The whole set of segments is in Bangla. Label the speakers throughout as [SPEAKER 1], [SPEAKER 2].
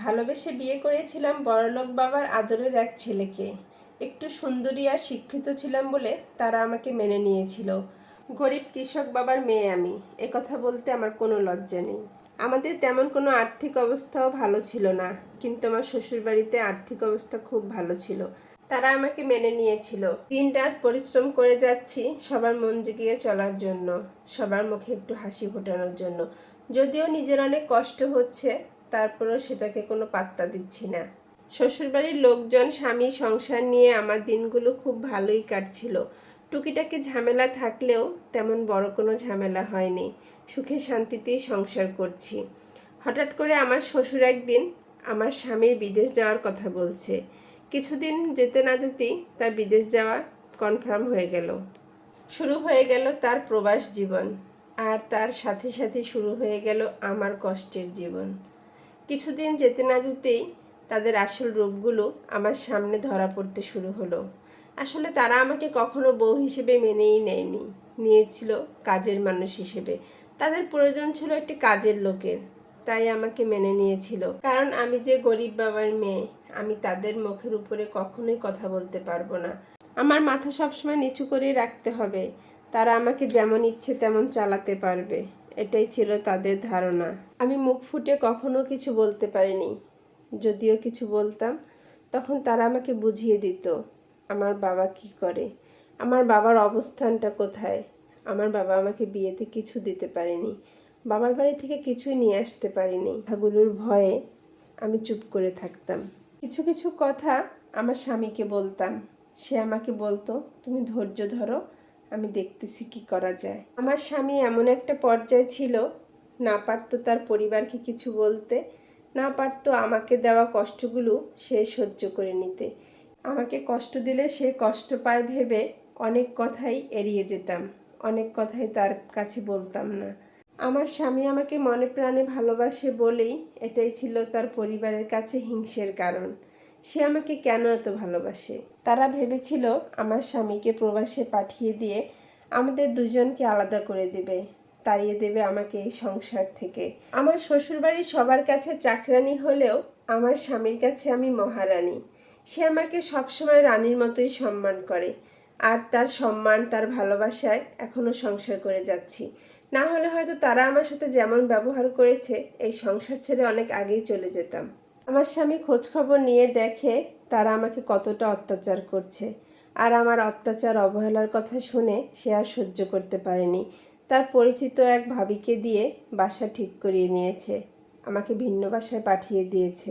[SPEAKER 1] ভালোবেসে বিয়ে করেছিলাম বড়লোক বাবার আদরের এক ছেলেকে। একটু সুন্দরী আর শিক্ষিত ছিলাম বলে তারা আমাকে মেনে নিয়েছিল। গরিব কৃষক বাবার মেয়ে আমি কথা বলতে আমার কোনো লজ্জা নেই। আমাদের তেমন কোনো আর্থিক অবস্থাও ভালো ছিল না, কিন্তু আমার শ্বশুরবাড়িতে আর্থিক অবস্থা খুব ভালো ছিল। তারা আমাকে মেনে নিয়েছিল। দিন রাত পরিশ্রম করে যাচ্ছি সবার মন জুগিয়ে চলার জন্য, সবার মুখে একটু হাসি ফোটানোর জন্য। যদিও নিজের অনেক কষ্ট হচ্ছে তারপরেও সেটাকে কোনো পাত্তা দিচ্ছি না। শ্বশুরবাড়ির লোকজন, স্বামী, সংসার নিয়ে আমার দিনগুলো খুব ভালোই কাটছিল। টুকিটাকি ঝামেলা থাকলেও তেমন বড় কোনো ঝামেলা হয়নি। সুখে শান্তিতেই সংসার করছি। হঠাৎ করে আমার শ্বশুর একদিন আমার স্বামীর বিদেশ যাওয়ার কথা বলছে। কিছুদিন যেতে না যেতেই তার বিদেশ যাওয়া কনফার্ম হয়ে গেল। শুরু হয়ে গেল তার প্রবাস জীবন। আর তার সাথে সাথে শুরু হয়ে গেল আমার কষ্টের জীবন। কিছুদিন যেতে না যেতেই তাদের আসল রূপগুলো আমার সামনে ধরা পড়তে শুরু হলো। আসলে তারা আমাকে কখনো বউ হিসেবে মেনেই নেয়নি। নিয়েছিল কাজের মানুষ হিসেবে। তাদের প্রয়োজন ছিল একটি কাজের লোকের। তাই আমাকে মেনে নিয়েছিল। কারণ আমি যে গরিব বাবার মেয়ে, আমি তাদের মুখের উপরে কখনোই কথা বলতে পারব না। আমার মাথা সবসময় নিচু করে রাখতে হবে। তারা আমাকে যেমন ইচ্ছে তেমন চালাতে পারবে। এটাই ছিল তাদের ধারণা। আমি মুখ ফুটে কখনো কিছু বলতে পারিনি। যদিও কিছু বলতাম, তখন তারা আমাকে বুঝিয়ে দিত, আমার বাবা কি করে? আমার বাবার অবস্থানটা কোথায়? আমার বাবা আমাকে বিয়েতে কিছু দিতে পারেনি। বাবার বাড়ি থেকে কিছুই নিয়ে আসতে পারিনি। কথাগুলোর ভয়ে আমি চুপ করে থাকতাম। কিছু কিছু কথা আমার স্বামীকে বলতাম। সে আমাকে বলতো, তুমি ধৈর্য ধরো আমি দেখতেছি কি করা যায়। আমার স্বামী এমন একটা পর্যায়ে ছিল, না পারতো তার পরিবারকে কিছু বলতে, না পারতো আমাকে দেওয়া কষ্টগুলো সে সহ্য করে নিতে। আমাকে কষ্ট দিলে সে কষ্ট পায় ভেবে অনেক কথাই এড়িয়ে যেতাম, অনেক কথাই তার কাছে বলতাম না। আমার স্বামী আমাকে মনে প্রাণে ভালোবাসে বলেই এটাই ছিল তার পরিবারের কাছে হিংসের কারণ। সে আমাকে কেন এত ভালোবাসে? তারা ভেবেছিল আমার স্বামীকে প্রবাসে পাঠিয়ে দিয়ে আমাদের দুজনকে আলাদা করে দেবে, তাড়িয়ে দেবে আমাকে এই সংসার থেকে। আমার শ্বশুরবাড়ির সবার কাছে চাকরানি হলেও আমার স্বামীর কাছে আমি মহারানী। সে আমাকে সবসময় রানীর মতোই সম্মান করে, আর তার সম্মান, তার ভালোবাসায় এখনও সংসার করে যাচ্ছি। না হলে হয়তো তারা আমার সাথে যেমন ব্যবহার করেছে, এই সংসার ছেড়ে অনেক আগেই চলে যেতাম। আমার স্বামী খোঁজখবর নিয়ে দেখে তারা আমাকে কতটা অত্যাচার করছে। আর আমার অত্যাচার, অবহেলার কথা শুনে সে আর সহ্য করতে পারেনি। তার পরিচিত এক ভাবিকে দিয়ে বাসা ঠিক করিয়ে নিয়েছে। আমাকে ভিন্ন বাসায় পাঠিয়ে দিয়েছে।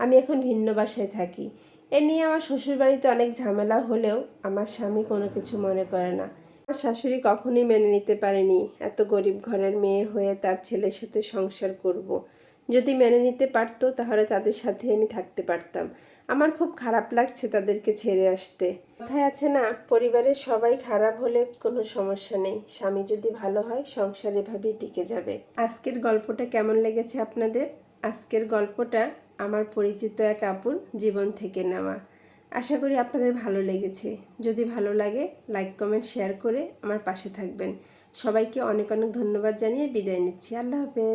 [SPEAKER 1] আমি এখন ভিন্ন বাসায় থাকি। এ নিয়ে আমার শ্বশুরবাড়িতে অনেক ঝামেলা হলেও আমার স্বামী কোনো কিছু মনে করে না। আমার শাশুড়ি কখনোই মেনে নিতে পারেনি। এত গরিব ঘরের মেয়ে হয়ে তার ছেলের সাথে সংসার করব। যদি মেনে নিতে পারতো, তাহলে তাদের সাথে আমি থাকতে পারতাম। আমার খুব খারাপ লাগছে তাদেরকে ছেড়ে আসতে। কথায় আছে না, পরিবারের সবাই খারাপ হলে কোনো সমস্যা নেই। স্বামী যদি ভালো হয়, সংসার এভাবেই টিকে যাবে। আজকের গল্পটা কেমন লেগেছে আপনাদের? আজকের গল্পটা আমার পরিচিত এক আপুর জীবন থেকে নেওয়া। আশা করি আপনাদের ভালো লেগেছে। যদি ভালো লাগে, লাইক, কমেন্ট, শেয়ার করে আমার পাশে থাকবেন। সবাইকে অনেক অনেক ধন্যবাদ জানিয়ে বিদায় নিচ্ছি। আল্লাহ হাফেজ।